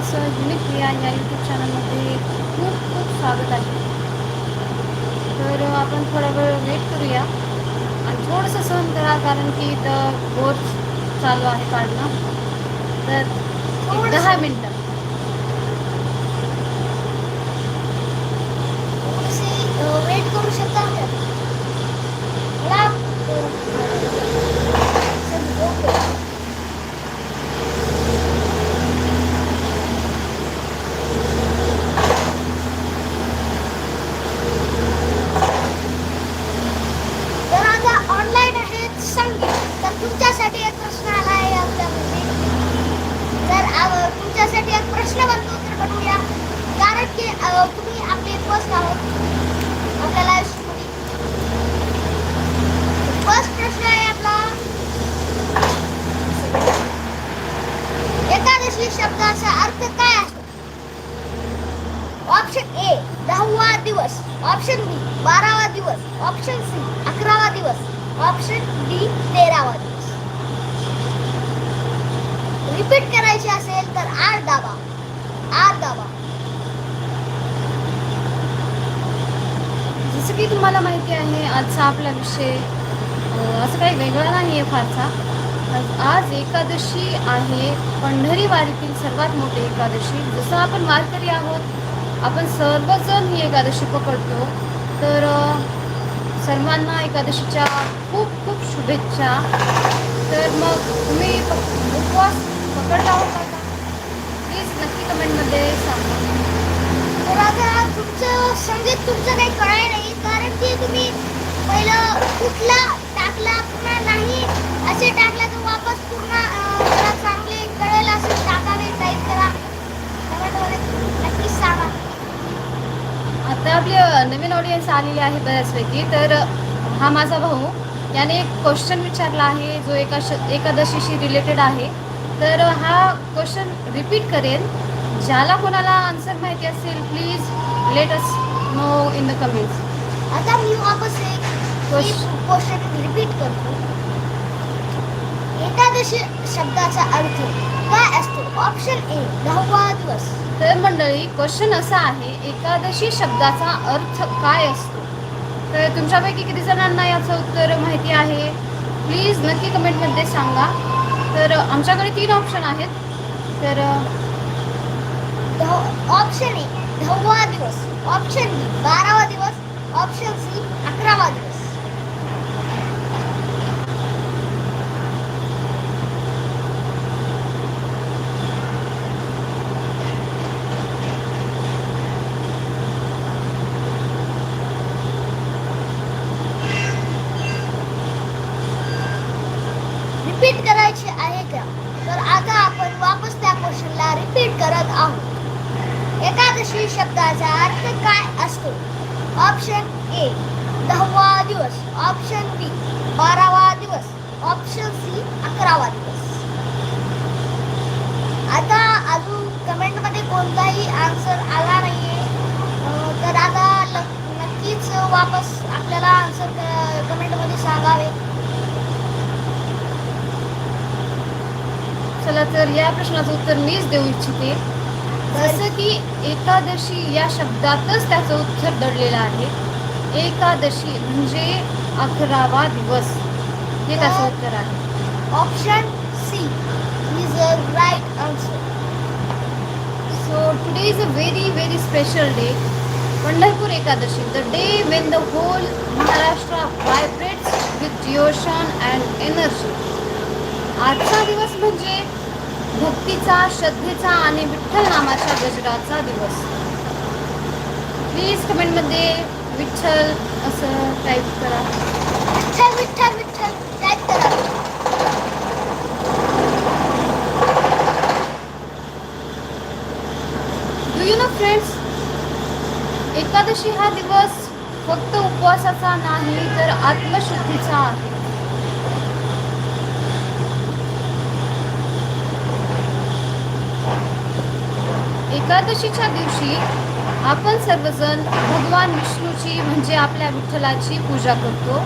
सर्वांचं युनिक क्रिया या यूट्यूब चॅनलमध्ये खूप खूप स्वागत आहे. तर आपण थोडा वेळ वेट करूया. आणि थोडंसं सहन करा कारण की इथं बोर चालू आहे काढणं. तर दहा मिनटं थोडेसे वेट करू शकता का? मला ओके तर आता ऑनलाईन आहेत संगीत तर तुमच्यासाठी एक प्रश्न आला आहे आपल्यामध्ये तर अ, तुमच्यासाठी एक प्रश्न बनतो तर बनवूया कारण की अ, तुम्ही आपले फर्स्ट आहोत आपल्या लाईफ फर्स्ट प्रश्न आहे आपला एकादशी शब्दाचा अर्थ काय असतो ऑप्शन ए दहावा दिवस. ऑप्शन बी बारावा दिवस. ऑप्शन सी अकरावा दिवस. ऑप्शन डी तेरावा दिवस. रिपीट करायचे असेल तर आर दाबा. आर दाबा. जसं की तुम्हाला माहिती आहे आजचा आपला विषय असं काही वेगळा नाही आहे फारसा. आज- एकादशी आहे. पंढरी वारीतील सर्वात मोठी एकादशी. जसं आपण वारकरी आहोत आपण सर्वजण ही एकादशी पकडतो. तर सर्वांना एकादशीच्या खूप खूप शुभेच्छा. तर मग तुम्ही उपवास पकडला होता का? प्लीज नक्की कमेंटमध्ये सांगा. तर आता तुमचं संगीत तुमचं काही कळाय नाही कारण की तुम्ही पहिलं कुठला टाकला पुन्हा नाही. असे टाकला तर वापस अं, जरा चांगले कळेल असे टाकावे टाईप करा. कमेंटमध्ये नक्कीच सांगा. आता आपली नवीन ऑडियन्स आलेली आहे बऱ्याचपैकी. तर हा माझा भाऊ याने एक क्वेश्चन विचारला आहे जो एका श एकादशीशी रिलेटेड आहे. तर हा क्वेश्चन रिपीट करेन ज्याला कोणाला आन्सर माहिती असेल please let us know in the comments आता मी वापस एक. क्वेश्चन रिपीट करतो. एकादशी शब्दाचा अर्थ काय असतो? ऑप्शन ए दहावा दिवस. तर मंडळी क्वेश्चन असा आहे एकादशी शब्दाचा अर्थ काय असतो? तर तुमच्यापैकी किती जणांना याचं उत्तर माहिती आहे? प्लीज नक्की कमेंटमध्ये सांगा. तर आमच्याकडे तीन ऑप्शन आहेत. तर ऑप्शन ए दहावा दिवस. ऑप्शन बी बारावा दिवस. ऑप्शन सी अकरावा दिवस रिपीट करायचे तर आता आपण वापस त्या क्वेश्चनला रिपीट करत आहोत. एकादशी शब्दाचा अर्थ काय असतो? ऑप्शन ए दहावा दिवस. ऑप्शन बी बारावा दिवस. ऑप्शन सी अकरावा दिवस. आता अजून कमेंटमध्ये कोणताही आन्सर आला नाहीये. तर आता नक्कीच वापस आपल्याला आन्सर कमेंटमध्ये सांगावे. चला तर या प्रश्नाचं उत्तर मीच देऊ इच्छिते. जसं की एकादशी या शब्दातच त्याचं उत्तर दडलेलं आहे. एकादशी म्हणजे अकरावा दिवस. हे त्याचं उत्तर आहे. Option C is a right answer so today is a very very special day Pandharpur Ekadashi the day when the whole Maharashtra vibrates with devotion and energy आजचा दिवस म्हणजे भक्तीचा श्रद्धेचा आणि विठ्ठल नामाच्या गजराचा दिवस. प्लीज कमेंटमध्ये विठ्ठल असं टाईप करा. विठ्ठल विठ्ठल विठ्ठल टाईप करा. Do you know friends Ekadashi हा दिवस फक्त उपवासाचा नाही तर आत्मशुद्धीचा आहे. एकादशीच्या दिवशी आपण सर्वजण भगवान विष्णूची म्हणजे आपल्या विठ्ठलाची पूजा करतो.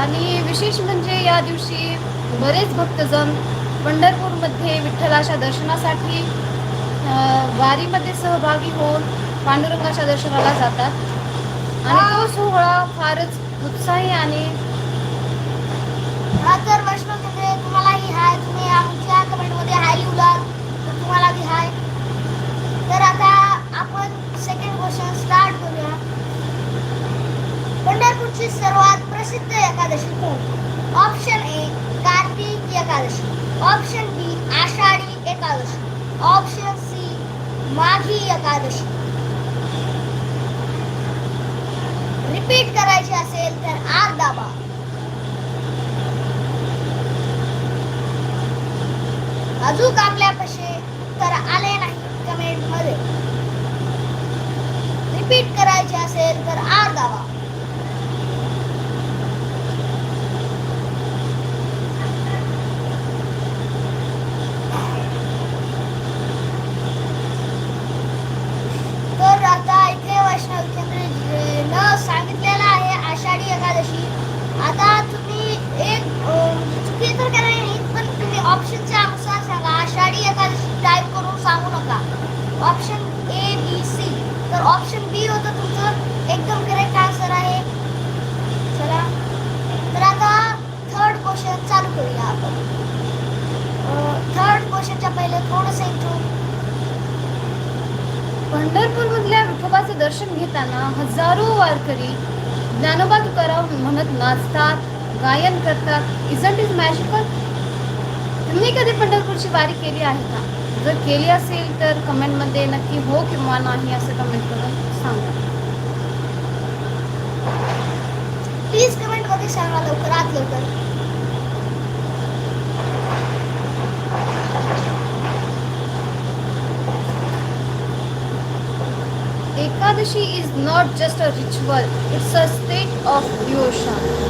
आणि विशेष म्हणजे या दिवशी बरेच भक्तजण पंढरपूरमध्ये विठ्ठलाच्या दर्शनासाठी वारीमध्ये सहभागी होऊन पांडुरंगाच्या दर्शनाला जातात. आणि तो सोहळा फारच उत्साही आणि हा तर वैष्णव तुम्हाला तुम्हालाही हाय. तुम्ही आमच्या कमेंटमध्ये हाय लिवलात तुम्हाला बी हाय. तर आता आपण सेकंड क्वेश्चन स्टार्ट करूया. पंढरपूरची सर्वात प्रसिद्ध एकादशी कोण? Option A Kartik Ekadashi. Option B Ashadhi Ekadashi. Option C Maghi Ekadashi. Repeat करायची असेल तर आर दाबा. अजून आपल्यापाशी तर आले नाही कमेंटमध्ये. रिपीट करायचे असेल तर आर दाबा तर आता इथे वैष्णव केंद्र सांगितलेलं आहे आषाढी एकादशी आता तुम्ही एक अं, चुकी तर करायला नाही पण तुम्ही ऑप्शनच्या अनुसार सांगा आषाढी एकादशी टाईप करून सांगू नका ऑप्शन ए बी सी तर ऑप्शन बी होतं तुमचं एकदम करेक्ट आन्सर आहे चला तर आता थर्ड क्वेश्चन चालू करूया आपण थर्ड क्वेश्चनच्या पहिले थोडंसं इंट्रो पंढरपूरमधल्या विठोबाचे दर्शन घेताना हजारो वारकरी ज्ञानोबा तुकाराम म्हणत नाचतात गायन करतात. इजंट इज मॅजिकल तुम्ही कधी पंढरपूरची वारी केली आहे का? जर केली असेल तर कमेंटमध्ये नक्की हो किंवा नाही असं कमेंट करून सांगा. प्लीज कमेंटमध्ये सांगा लवकरात लवकर. Ekadashi is not just a ritual, it's a state of devotion.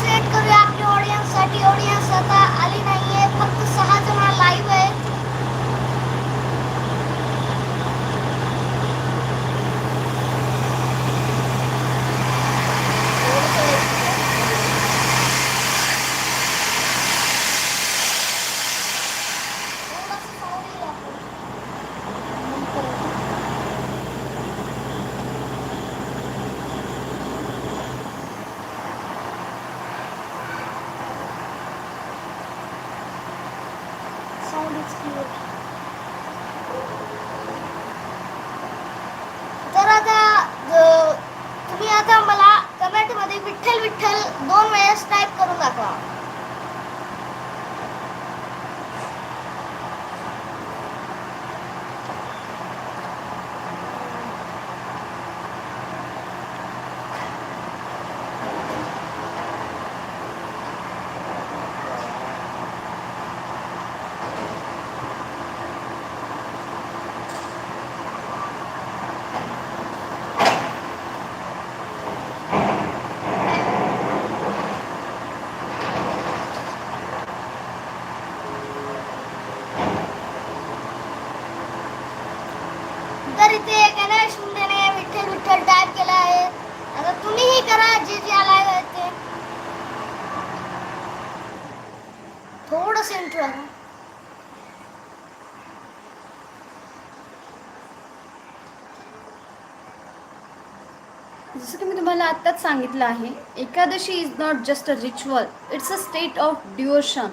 Create करूया. आपली ऑडियन्ससाठी ऑडियन्स आता आली नाहीये. फक्त सहा जण लाईव्ह आहे थोडंसं सावली आपण. Sound is clear. तर आता ज- तुम्ही आता मला कमेंटमध्ये विठ्ठल विठ्ठल दोन वेळेस टाईप करून दाखवा. तर इथे गणेश मुंडेने विठ्ठल विठ्ठल टाईप केला आहे आता तुम्हीही करा जे जे आलाय ते थोडस इंट्रो जसं की मी तुम्हाला आत्ताच सांगितलं आहे Ekadashi is not just a ritual it's a state of devotion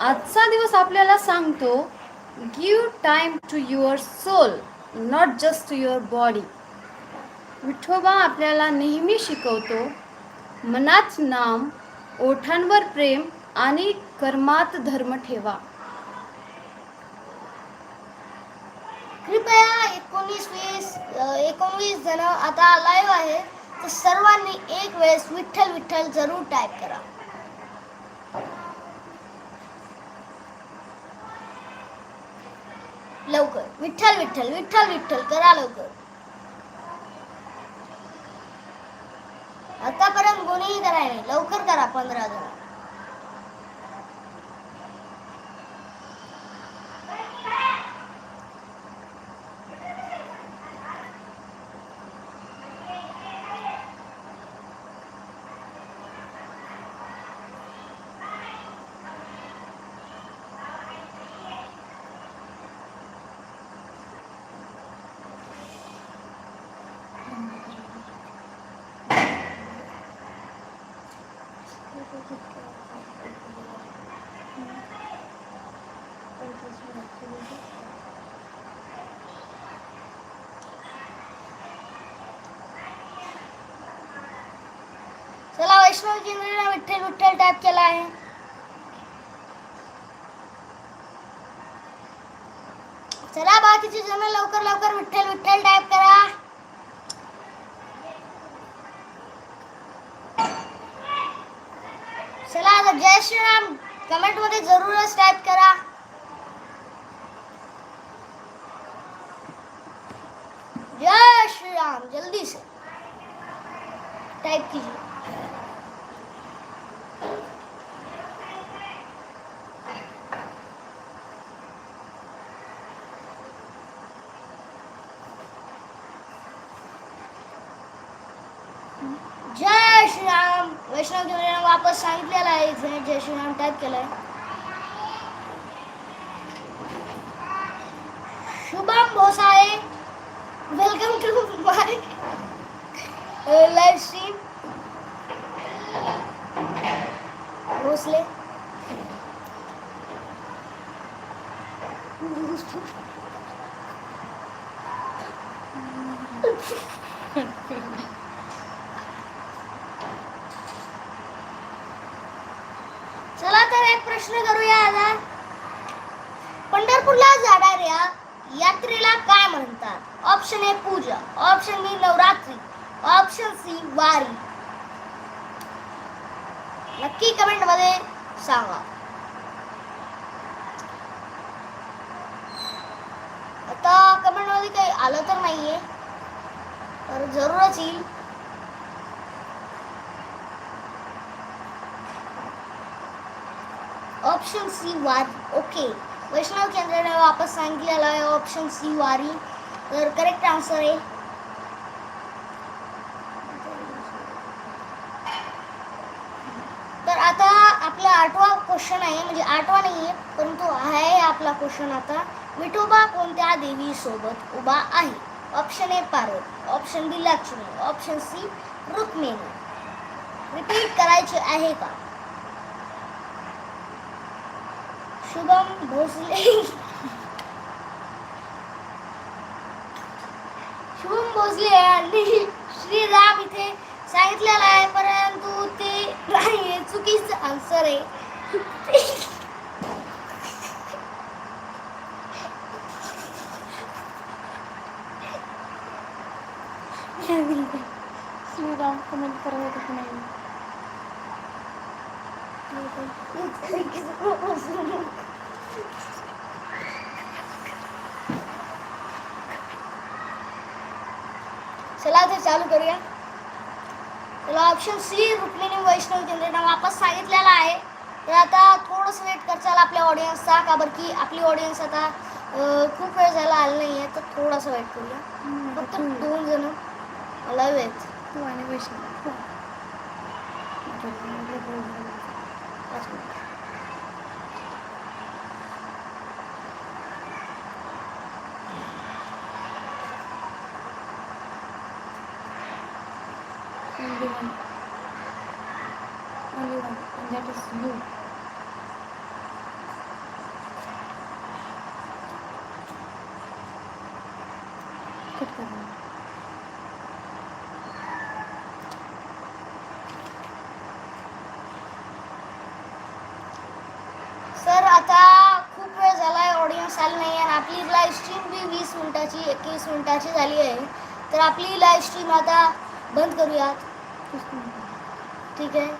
आजचा दिवस आपल्याला सांगतो give time to your soul not just to your body Vithoba आपल्याला नेहमी शिकवतो मनात नाम ओठांवर प्रेम आणि कर्मात धर्म ठेवा. कृपया एकोणीस वीस एकोणवीस जण आता लाईव्ह आहे तर सर्वांनी एक वेळेस विठ्ठल विठ्ठल जरूर टाईप करा. लवकर. विठ्ठल विठ्ठल विठ्ठल विठ्ठल करा लवकर. आतापर्यंत कोणीही कराय नाही. लवकर करा पंधरा जण. चला वैष्णव केंद्राने विठ्ठल विठ्ठल टाईप केला आहे चला बाकीचे जण लवकर लवकर विठ्ठल विठ्ठल टाईप करा। चला आता जय श्रीराम कमेंट मध्ये जरूरच टाईप करा। जय श्री राम, जल्दी से। टाइप कीजिए। आहे इथे जय श्रीराम टाईप केलंय Shubham Bhosale welcome to my live stream Bhosale चला तर एक प्रश्न करूया आता. पंढरपूरला जाणाऱ्या यात्रेला काय म्हणतात? Option A puja. Option B Navratri. Option C Wari. नक्की कमेंटमध्ये सांगा. आता कमेंटमध्ये काही आलं तर नाहीये. तर जरूरच येईल. Option C Wari okay Vaishnav केंद्राने वापस सांगितलेलं आहे. ऑप्शन सी वारी तर करेक्ट आन्सर आहे. तर आता आपला आठवा क्वेश्चन आहे. म्हणजे आठवा नाही आहे परंतु आहे आपला क्वेश्चन आता. विठोबा कोणत्या देवी सोबत उभा आहे? Option A Parvati option B Lakshmi. Option C Rukmini. Repeat करायचे आहे का? शुभम भोसले शुभम भोसले आणि श्रीराम इथे सांगितलेलं आहे परंतु ते नाही चुकीचं आन्सर आहे श्रीराम कमेंट करत नाही चला तर चालू करूया. चला ऑप्शन सी रुक्मिणी वैष्णव केंद्राने वापस सांगितलेला आहे. तर आता थोडंसं वेट करचाल आपल्या ऑडियन्सचा का बरं की आपली ऑडियन्स आता खूप वेळ झाला आलं नाही आहे तर थोडासा वेट करूया. फक्त दोन जण. मला तू आणि Vaishnav. That is you. Cut करना. सर आता खूप वेळ झालाय ऑडियन्स आली नाही आणि आपली लाईव्ह स्ट्रीम बी वीस मिनिटाची एकवीस मिनिटाची झाली आहे तर आपली लाईव्ह स्ट्रीम आता बंद करूयात ठीक आहे